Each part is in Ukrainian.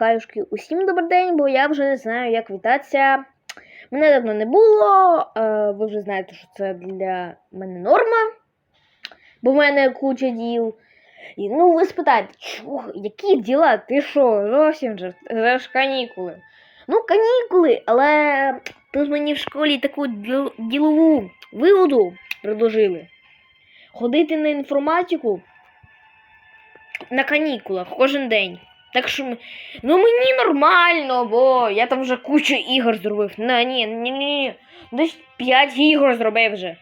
хаюшки, усім добрий день, бо я вже не знаю, як вітатися. Мене давно не було. е, Ви вже знаєте, що це для мене норма. Бо в мене куча діл. І, ну, ви спитаєте, які діла? Ти що? Зовсім же, це ж канікули. Ну, канікули, але тут мені в школі таку ділову вигоду предложили. Ходити на інформатику на канікулах кожен день. Так що м- ну мені нормально, бо я там вже кучу ігор зробив. На, ні, ні, ні. Десь 5 ігор зробив вже.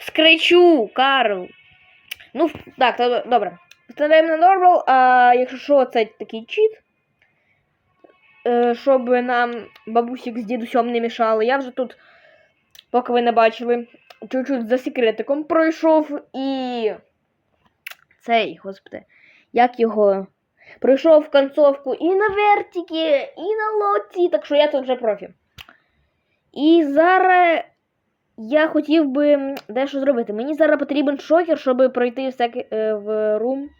Скричу, Карл. Ну, так, добре. Вставляємо на нормал, а якщо що, це такий чіт. Е, щоб нам бабусік з дідусем не мішали. Я вже тут, поки ви не бачили, чуть-чуть за секретиком пройшов і. Цей, господи, як його. Пройшов концовку і на вертіки, і на лоті, так що я тут вже профі. І зараз я хотів би дещо зробити. Мені зараз потрібен шокер, щоб пройти всяке е, в рум.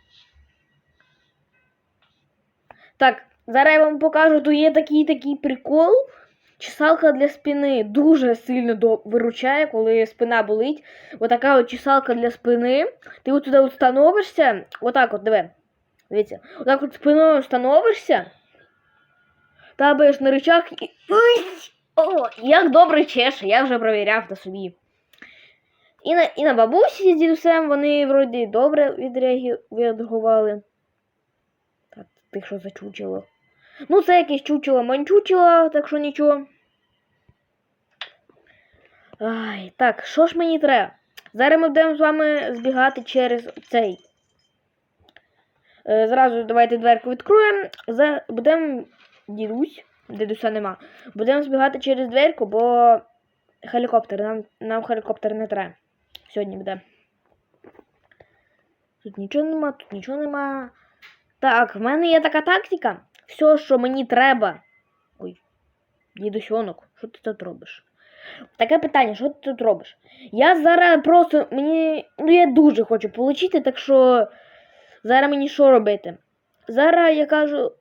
Так, зараз я вам покажу, тут є такий такий прикол. Чесалка для спини дуже сильно виручає, коли спина болить. Отака от чесалка для спини. Ти от туди от становишся. Отак от, диви. Дивіться. Отак от спиною становишся. Табаєш на речах і. О, як добре чеше, я вже провіряв на собі. І на, і на бабусі з дідусем вони вроді добре відреагували. Так, ти що за чучело? Ну, це якесь чучело манчучело, так що нічого. Ай, так, що ж мені треба? Зараз ми будемо з вами збігати через цей. Е, зразу давайте дверку відкроємо. За... Будемо дідусь, дідуся нема. Будемо збігати через дверку, бо гелікоптер. Нам, нам гелікоптер не треба. Сьогодні буде. Тут нічого нема, тут нічого нема. Так, в мене є така тактика. Все, що мені треба. Ой, дідусьонок, що ти тут робиш? Таке питання, що ти тут робиш? Я зараз просто мені. Ну, я дуже хочу отримати, так що зараз мені що робити? Зараз я кажу.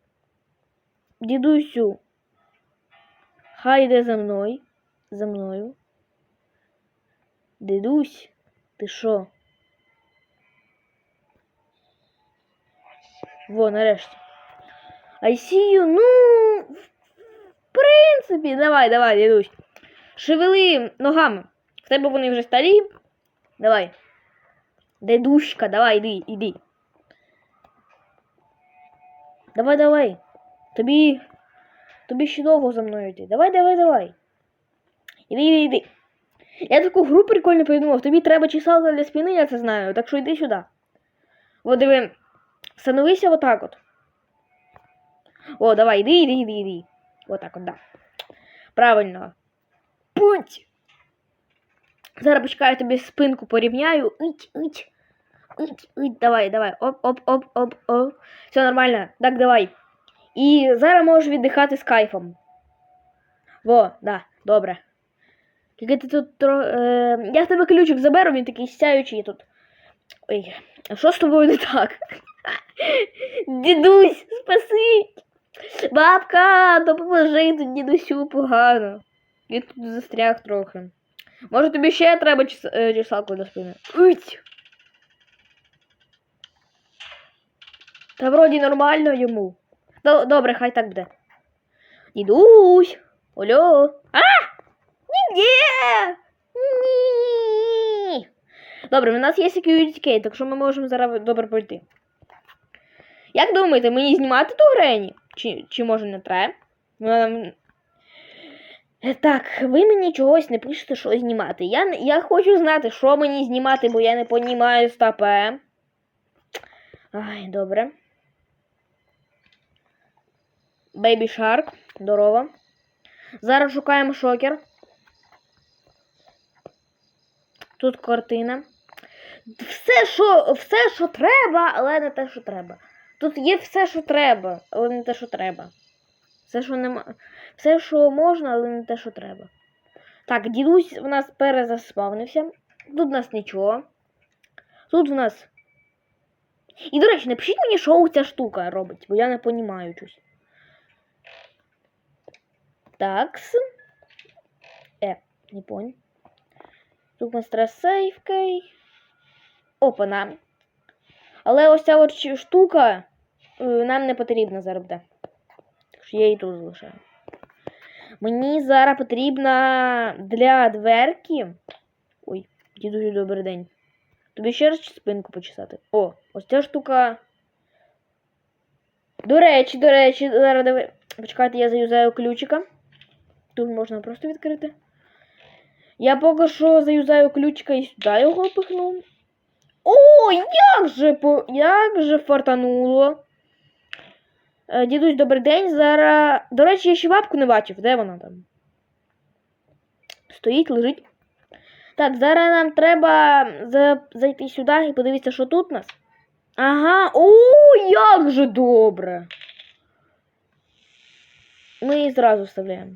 Дідусю, хай йде за мною. За мною. Дідусь, ти що? Во, нарешті. I see you, ну, в принципі, давай, давай, дідусь. Шевели ногами. В тебе вони вже старі. Давай. Дедушка, давай, іди, іди. Давай, давай. Тобі. Тобі ще довго за мною йти. Давай, давай, давай. Іди, іди, іди. Я таку гру прикольно придумав. Тобі треба чесалка для спини, я це знаю. Так що йди сюди. От диви. Становися отак от. О, давай, іди, іди, іди, іди. Отак от, да. Правильно. Путь. Зараз почекаю тобі спинку порівняю. Ить, ить. Ить, ить, давай, давай. Оп, оп, оп, оп, оп. Все нормально. Так, давай. І зараз можеш віддихати з кайфом. Во, да, добре. Тільки ти тут тро... е... Я в тебе ключик заберу, він такий сяючий тут. Ой, а що з тобою не так? Дідусь, спаси! Бабка, допоможи тут дідусю погано. Він тут застряг трохи. Може тобі ще треба е, чесалку для спини? Уть! Та вроді нормально йому. До- Добре, хай так буде. Дідусь! Алло! А! Ні! Ні! Добре, у нас є security так що ми можемо зараз добре пройти. Як думаєте, мені знімати ту Грені? Чи, чи може не треба? Е, Так, ви мені чогось не пишете, що знімати. Я, я хочу знати, що мені знімати, бо я не понімаю стопе. Ай, добре. Baby Shark. Здорово. Зараз шукаємо шокер. Тут картина. Все, що, все, що треба, але не те, що треба. Тут є все, що треба, але не те, що треба. Все, що нема. Все, що можна, але не те, що треба. Так, дідусь в нас перезаспавнився. Тут в нас нічого. Тут в нас І, до речі, напишіть мені, що ця штука робить, бо я не понімаю щось. Такс. Е, не понял. Тут нас треба. Опа-на. Але ось ця от штука е, нам не потрібна зараз буде. Так що я її тут залишаю. Мені зараз потрібна для дверки. Ой, дідусю, добрий день. Тобі ще раз спинку почесати. О, ось ця штука. До речі, до речі, зараз давай. Почекайте, я заюзаю ключика. Тут можна просто відкрити. Я поки що заюзаю ключика і сюди його пихну. О, як же як же фартануло. Е, Дідусь, добрий день. Зараз. До речі, я ще бабку не бачив. Де вона там? Стоїть, лежить. Так, зараз нам треба зайти сюди і подивитися, що тут у нас. Ага, о, як же добре. Ми її зразу вставляємо.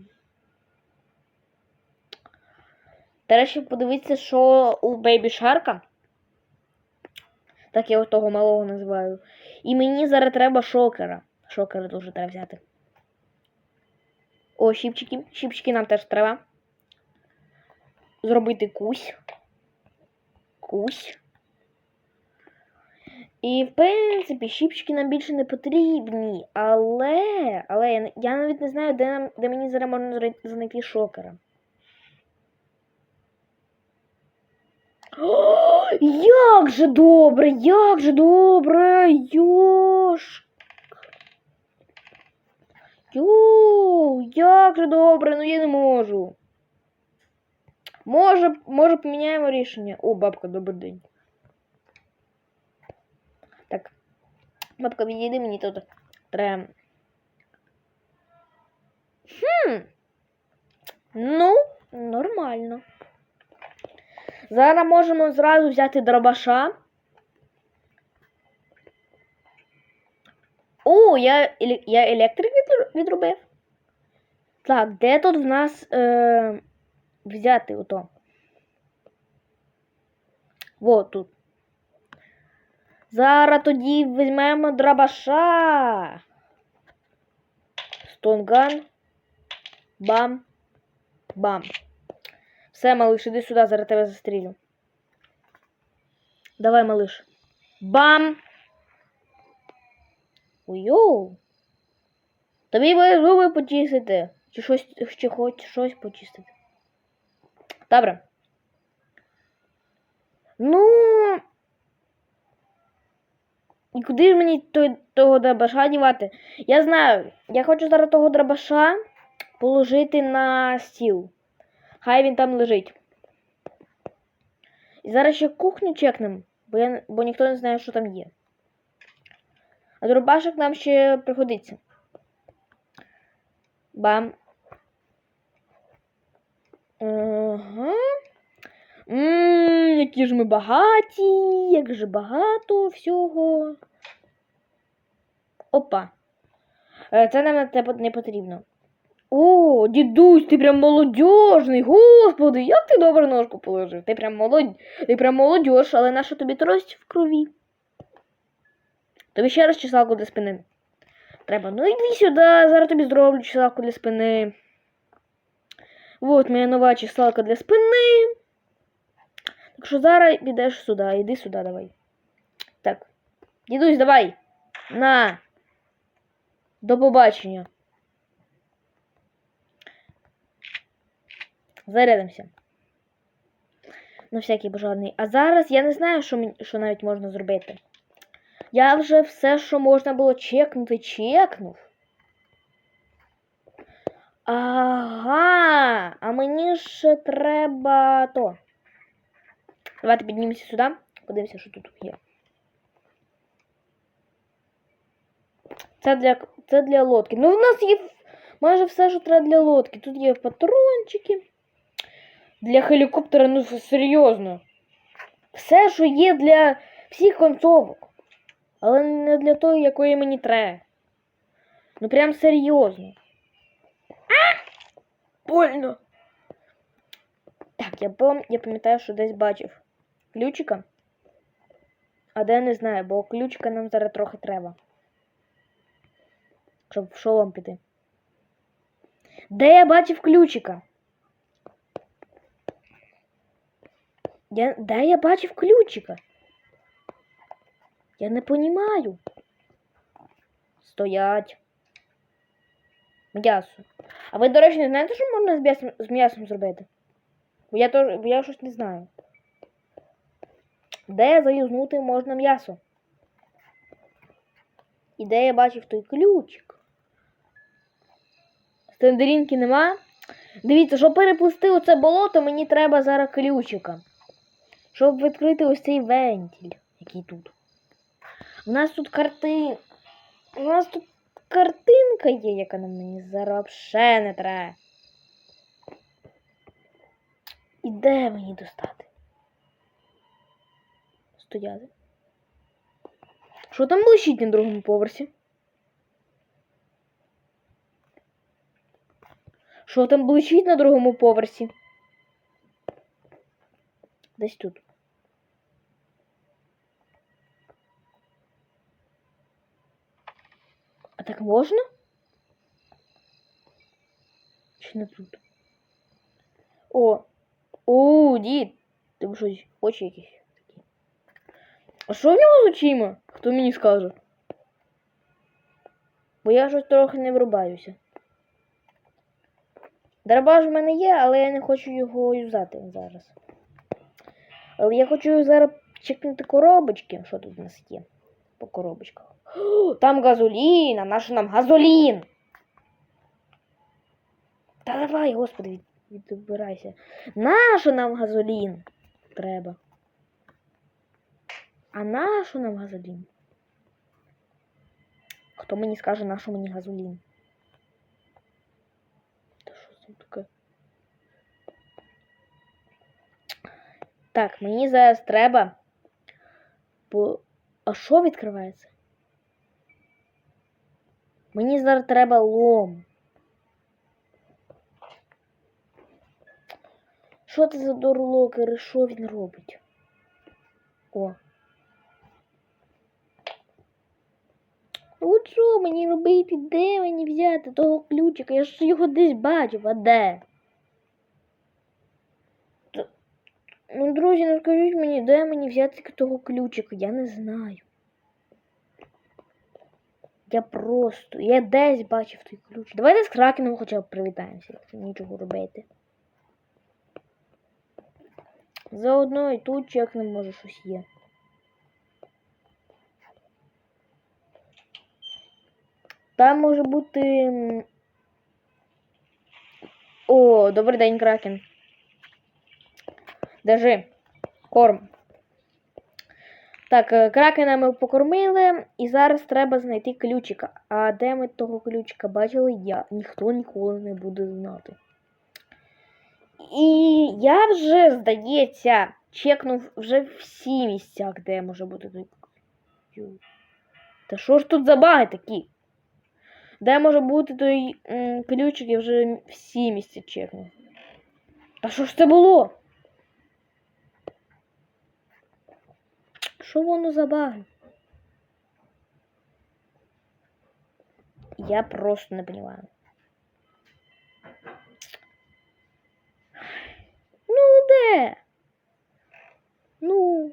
Треба ще подивитися, що у Бейбі Шарка. Так я того малого називаю. І мені зараз треба шокера. Шокера дуже треба взяти. О, щіпчики. Щіпчики нам теж треба. Зробити кусь. Кусь. І, в принципі, щіпчики нам більше не потрібні. Але. Але я, я навіть не знаю, де, нам, де мені зараз можна знайти шокера. О, як же добре, як же добре, йош. Йоу, як же добре, ну я не можу. Може, може поміняємо рішення. О, бабка, добрий день. Так. Бабка, відійди мені тут. Треба. Хм. Ну, нормально. Зараз можемо зразу взяти дробаша. О, я, я електрик відрубив. Так, де тут в нас е, взяти ото? Вот тут. Зараз тоді візьмемо дробаша. Стонган. Бам. Бам. Все, малыш, іди сюди, зараз тебе застрілю. Давай, малыш. Бам! Ой-йоу. Тобі би зуби почистити. Чи щось, чи хоч щось почистити. Добре. Ну. І куди ж мені той, того драбаша дівати? Я знаю, я хочу зараз того драбаша положити на стіл. Хай він там лежить. І зараз ще кухню чекнем, бо, я, бо ніхто не знає, що там є. А дробашик нам ще пригодиться. Бам. Ага. Ммм, які ж ми багаті, як же багато всього. Опа. Е, Це нам не потрібно. О, дідусь, ти прям молодіжний. Господи, як ти добре ножку положив. Ти прям молодь... ти прям молодіж, але наша тобі трость в крові. Тобі ще раз чесалку для спини. Треба. Ну йди сюди, зараз тобі зроблю чесалку для спини. Вот моя нова чесалка для спини. Так що зараз підеш сюди, іди сюди, давай. Так. Дідусь, давай. На. До побачення. Зарядимося. На всякий бажаний. А зараз я не знаю, що, мені- що навіть можна зробити. Я вже все, що можна було чекнути, чекнув. Ага, а мені ж треба то. Давайте піднімемося сюди. Подивимося, що тут є. Це для, це для лодки. Ну, в нас є майже все, що треба для лодки. Тут є патрончики. Для гелікоптера, ну серйозно. Все, що є для всіх концовок. Але не для тої, якої мені треба. Ну прям серйозно. А! Больно. Так, я, пам... я пам'ятаю, що десь бачив ключика. А де не знаю, бо ключика нам зараз трохи треба. Щоб в шолом піти. Де я бачив ключика? Я, де я бачив ключика? Я не понімаю. Стоять. М'ясо. А ви, до речі, не знаєте, що можна з м'ясом, з м'ясом зробити? Бо я, теж, бо я щось не знаю. Де заюзнути можна м'ясо? І де я бачив той ключик? Стендерінки нема. Дивіться, щоб переплисти оце болото, мені треба зараз ключика. Щоб відкрити ось цей вентиль, який тут. У нас тут карти. У нас тут картинка є, яка на мені зараз не треба. І де мені достати? Стояти. Що там блищить на другому поверсі? Що там блищить на другому поверсі? Десь тут. А так можна? Чи не тут? О! О, дід! Ти щось очі якісь такі. А що в нього з очима? Хто мені скаже? Бо я щось трохи не врубаюся. Дробаш в мене є, але я не хочу його юзати зараз. Але я хочу зараз чекнути коробочки. Що тут у нас є? По коробочках. Там газолін, а наш нам газолін. Та давай, господи, від, відбирайся. Нащо нам газолін? Треба. А нащо нам газолін? Хто мені скаже, нащо мені газолін? Та що це таке? Так, мені зараз треба. Бо... А що відкривається? Мені зараз треба лом. Що це за дорлокер і що він робить? О. От що мені робити? Де мені взяти того ключика? Я ж його десь бачив, а де? Ну, друзі, ну скажіть мені, де мені взяти того ключика? Я не знаю. Я просто. Я десь бачив той ключ. Давайте з кракеном хоча б привітаємося, якщо нічого робити. Заодно і тут чекнемо, може щось є. Там може бути. О, добрий день, кракен. Держи. Корм. Так, е, кракена ми покормили, і зараз треба знайти ключика. А де ми того ключика бачили, я ніхто ніколи не буде знати. І я вже, здається, чекнув вже всі місця, де може бути той ключ. Та що ж тут за баги такі? Де може бути той ключик, я вже всі місця чекнув. Та що ж це було? Що воно за баги? Я просто не понимаю. Ну де? Ну.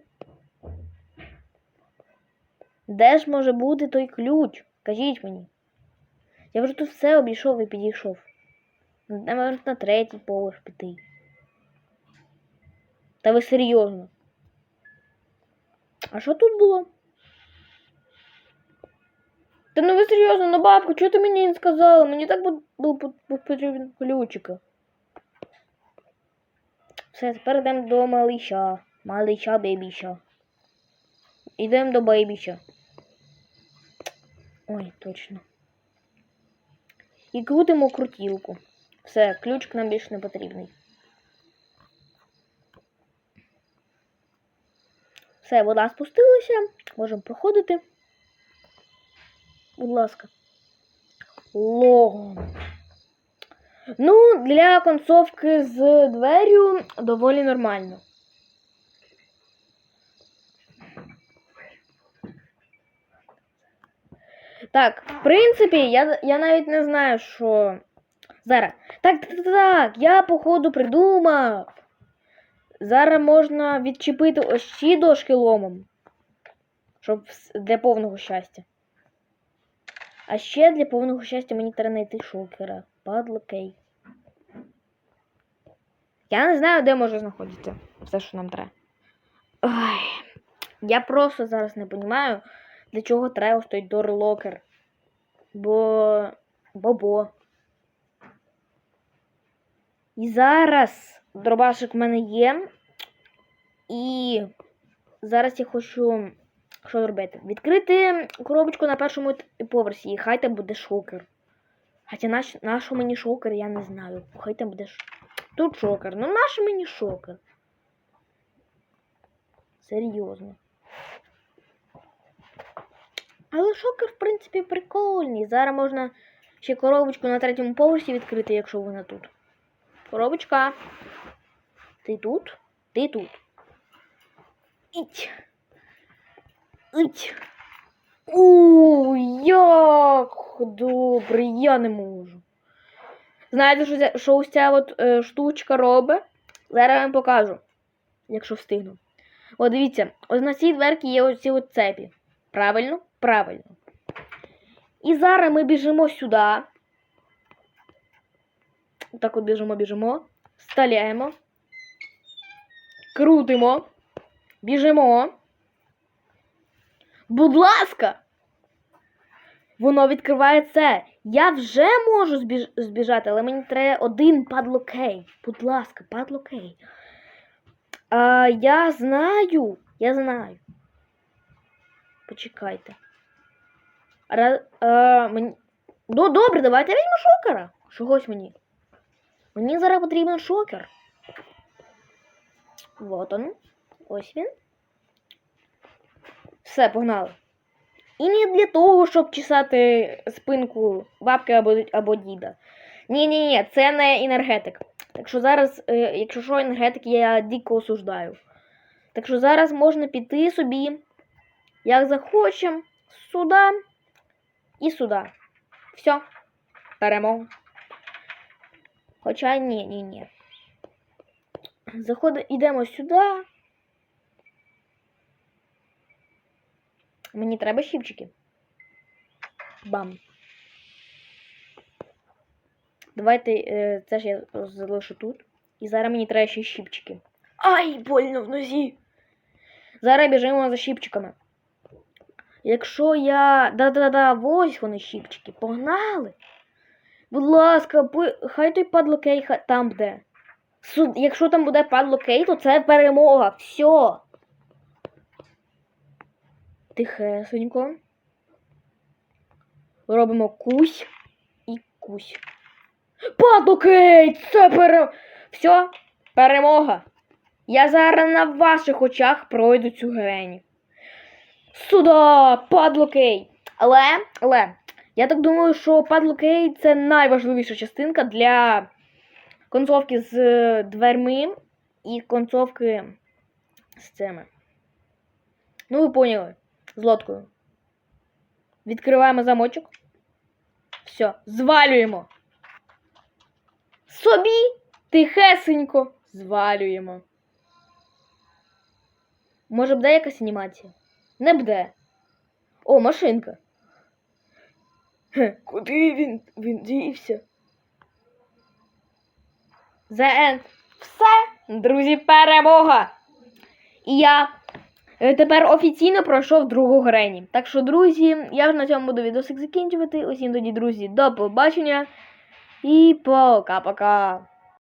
Де ж може бути той ключ? Кажіть мені. Я вже тут все обійшов і підійшов. Навіть на третій поверх піти. Та ви серйозно? А що тут було? Та ну ви серйозно, ну бабка, чого ти мені не сказала? Мені так бу- був потрібен ключика. Все, тепер йдемо до малиша. Малиша, бейбіша. Йдемо до бейбіша. Ой, точно. І крутимо крутілку. Все, ключик нам більше не потрібний. Все, вода спустилася, можемо проходити. Будь ласка. Лого. Ну, для концовки з дверю доволі нормально. Так, в принципі, я я навіть не знаю, що. Зараз. Так, так, так, так, я, походу, придумав. Зараз можна відчепити ось ці дошки ломом. Щоб для повного щастя. А ще для повного щастя мені треба знайти шокера. Падло кей. Я не знаю, де може знаходитися все, що нам треба. Ой. Я просто зараз не розумію, для чого треба той дорлокер. Бо. Бобо. І зараз дробашик в мене є. І зараз я хочу що зробити? Відкрити коробочку на першому поверсі, і хай там буде шокер. Хоча наш, нащо мені шокер, я не знаю. Хай там буде ш... Тут шокер. Ну наш мені шокер. Серйозно. Але шокер, в принципі, прикольний. Зараз можна ще коробочку на третьому поверсі відкрити, якщо вона тут. Коробочка. Ти тут? Ти тут. Іть. Іть. У, як добре, я не можу. Знаєте, що, що ось ця от, е, штучка робить? Зараз я вам покажу, якщо встигну. От дивіться, ось на цій дверці є оці от цепі. Правильно? Правильно. І зараз ми біжимо сюди. Так от біжимо, біжимо. Вставляємо. Крутимо. Біжимо. Будь ласка! Воно відкриває це. Я вже можу збіж... збіжати, але мені треба один падлокей. Будь ласка, падлокей. А, я знаю. Я знаю. Почекайте. Ра... А, мені... Ну, добре, давайте я візьму шокера. Чогось мені. Мені зараз потрібен шокер. Вот он. Ось він. Все, погнали. І не для того, щоб чесати спинку бабки або, або діда. Ні-ні, ні це не енергетик. Так що зараз, е, якщо що, енергетик я дико осуждаю. Так що зараз можна піти собі, як захочем, сюди і сюди. Все. Перемога. Хоча ні, ні, ні. Заходимо, йдемо сюди. Мені треба щипчики. Бам. Давайте е, це ж я залишу тут. І зараз мені треба ще щипчики. Ай, больно в нозі. Зараз біжимо за щипчиками. Якщо я. Да-да-да, ось вони щипчики. Погнали. Будь ласка, хай той падлокей там буде. Су- Якщо там буде падлокей, то це перемога. Все. Тихесенько. Робимо кусь і кусь. Падлокей! Це пере... Все, перемога. Я зараз на ваших очах пройду цю грені. Сюда, падлокей. Але, але, я так думаю, що падлокей це найважливіша частинка для концовки з е, дверми і концовки з цими. Ну, ви поняли. З лодкою. Відкриваємо замочок. Все, звалюємо. Собі тихесенько звалюємо. Може буде якась анімація? Не буде. О, машинка. Куди він, він дівся? The End. Все, друзі, перемога! І я е, тепер офіційно пройшов другу грені. Так що, друзі, я ж на цьому буду відосик закінчувати. Усім тоді, друзі, до побачення. І пока-пока.